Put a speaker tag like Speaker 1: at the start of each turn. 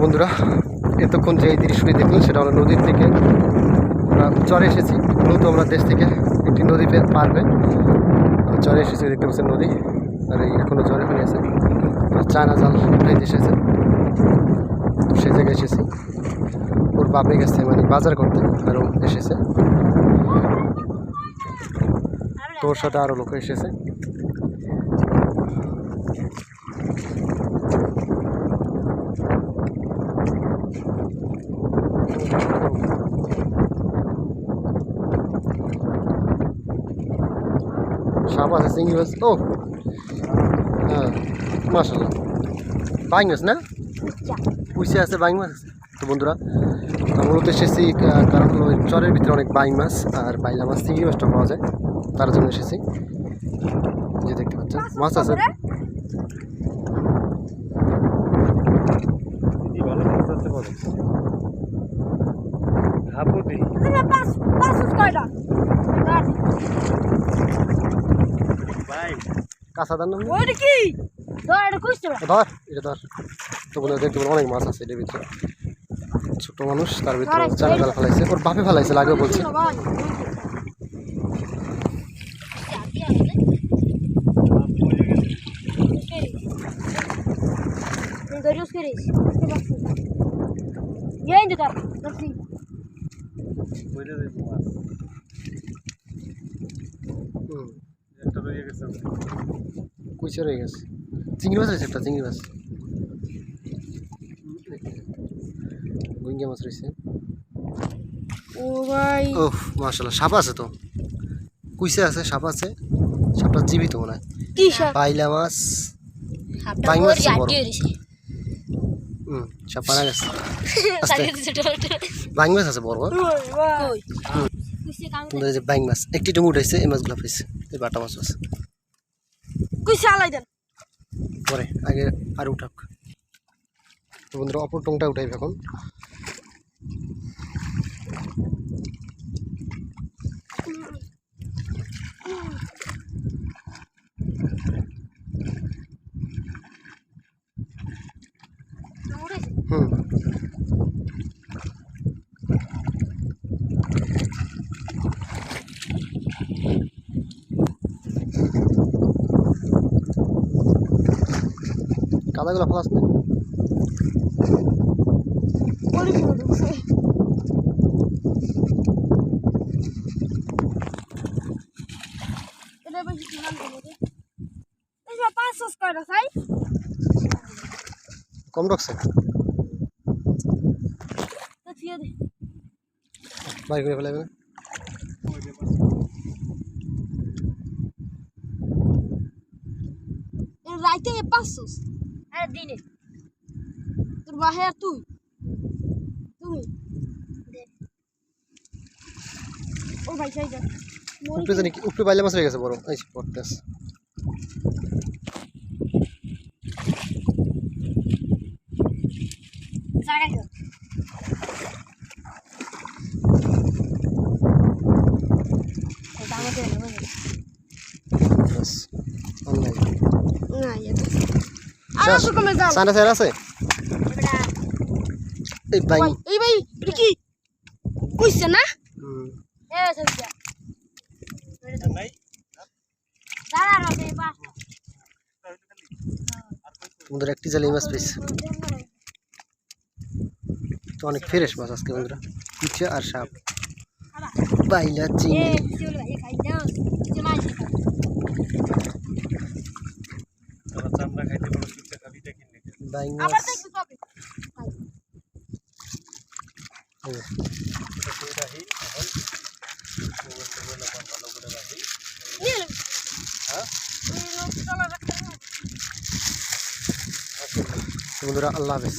Speaker 1: বন্ধুরা, এতক্ষণ যে এই দৃশ্যটি দেখলেন সেটা হলো নদীর থেকে আমরা চরে এসেছি, মূলত আমরা দেশ থেকে একটি নদী পে- পার হয়ে চরে এসেছি, দেখতে পাচ্ছেন নদী, আর এই এখনও চরে হয়ে আছে। চায়না জাল উঠাইতে এসেছে তো সেই জায়গায় এসেছি। ওর বাপে গেছে মানে বাজার করতে আরও এসেছে। তো ওর সাথে আরও লোক এসেছে। সাপ আছে চিংড়ি মাছ ও হ্যাঁ মাসাল্লাহ বাইং মাছ না পুষে আছে বাইং মাছ তো বন্ধুরা মূলত এসেছি কারণ চরের ভিতরে অনেক বাইং মাছ আর বাইলা মাছ চিংড়ি মাছটা পাওয়া যায়। তার জন্য এসেছি। যে দেখতে পাচ্ছেন মাছ আছে
Speaker 2: দিদি ভালো মাছ ধরতে পারে হাপুদি ভাই
Speaker 1: কাঁচা নাম
Speaker 3: ওইটা কি? ধর এটা কইছো
Speaker 1: ধর এটা ধর। তো বলে দেখতে অনেক মাছ আছে এটার ভিতরে। ছোট মানুষ তার ভিতরে চারা জাল ফেলাইছে। ওর বাপে ফেলাইছে লাগবে বলছে।
Speaker 3: দেখি
Speaker 2: বইলে দেব মাছ
Speaker 1: হুম
Speaker 2: একটা রয়ে গেছে
Speaker 1: কুইচে রয়ে গেছে। চিংড়ি মাছ রয়েছে একটা চিংড়ি মাছ। গুইঙ্গা মাছ রয়েছে।
Speaker 3: ও ভাই।
Speaker 1: ও মাশাল্লাহ সাপ আছে তো। কুইসে আছে সাপ আছে। সাপটা জীবিত মনে হয়।
Speaker 3: কি
Speaker 1: পাইলা মাছ।
Speaker 3: ওর
Speaker 1: মাছ বড়। হুম সাপ মারা গেছে। বাইং মাছ আছে বড় বড়।
Speaker 3: কই কুইছে কাম
Speaker 1: কিন্তু এই যে বাইং মাছ একটি টুমু উঠাইছে এই মাছগুলো পাইছে এই বাটা মাছ আছে
Speaker 3: কুইছে আলাই দেন।
Speaker 1: পরে আগে আর উঠাক। তো বন্ধুরা অপর টংটা উঠাইবে এখন হুম কাদাগুলো ফলাস না
Speaker 3: বলি কি ঢুকছে এটা বেশি কিমান দেবে এই যে পাঁচ সস কয়টা চাই
Speaker 1: কম রাখছে? বাইর করে ফেলাবে না
Speaker 3: রাইতে পাঁচ সস। আরে দিনে। তোর বাহে আর তুই? তুমি? ও ভাই চাই যা
Speaker 1: উপরে জানি বাইলে মাছ রয়ে গেছে বড়। এই পড়তে আছে
Speaker 3: জায়গায় যা এটা আমাদের
Speaker 1: বাস অনলাইন
Speaker 3: না এটা আর
Speaker 1: শেষ। স্যার আছে? এই
Speaker 3: ভাই। এই ভাই এটা কি? কইছে না?
Speaker 1: হুম,
Speaker 3: এ সবজা দাঁড়া না এই পাশ
Speaker 1: বন্ধুরা একটি জালি মাছ পেয়েছে। তো অনেক ফ্রেশ মাছ আজকে বন্ধুরা। পিঠে আর সাপ বাইলা চিংড়ি।
Speaker 3: চল ভাই খাই দাও কিছু মাছ।
Speaker 2: তোরা চামড়া খাইতে বড় চুপটা খাবি দেখি নি
Speaker 1: বাইং
Speaker 3: আবার দেখবি কবে
Speaker 2: হ্যাঁ
Speaker 1: বন্ধুরা আল্লাহ হাফেজ